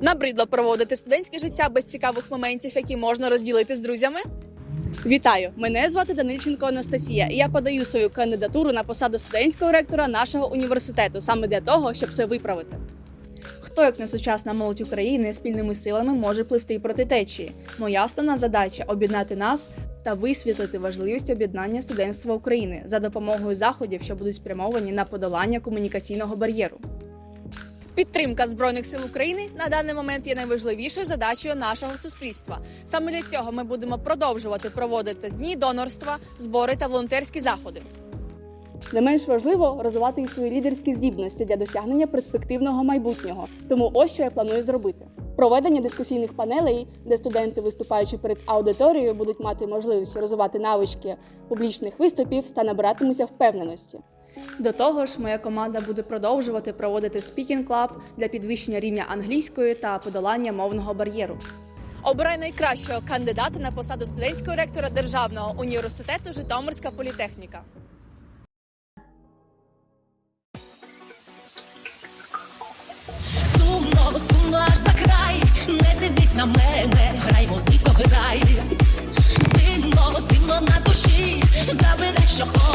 Набридло проводити студентське життя без цікавих моментів, які можна розділити з друзями. Вітаю! Мене звати Данильченко Анастасія, і я подаю свою кандидатуру на посаду студентського ректора нашого університету саме для того, щоб це виправити. Хто, як не сучасна молодь України, спільними силами може пливти проти течії? Моя основна задача об'єднати нас та висвітлити важливість об'єднання студентства України за допомогою заходів, що будуть спрямовані на подолання комунікаційного бар'єру. Підтримка збройних сил України на даний момент є найважливішою задачею нашого суспільства. Саме для цього ми будемо продовжувати проводити дні донорства, збори та волонтерські заходи. Не менш важливо розвивати і свої лідерські здібності для досягнення перспективного майбутнього. Тому ось що я планую зробити: проведення дискусійних панелей, де студенти, виступаючи перед аудиторією, будуть мати можливість розвивати навички публічних виступів та набиратимуся впевненості. До того ж, моя команда буде продовжувати проводити Speaking Club для підвищення рівня англійської та подолання мовного бар'єру. Обирай найкращого кандидата на посаду студентського ректора Державного університету Житомирська політехніка. Сумно, сумно аж за край, не дивись на мене, грай музику, грай. Зимно, зимно на душі, забирай, що хочеш,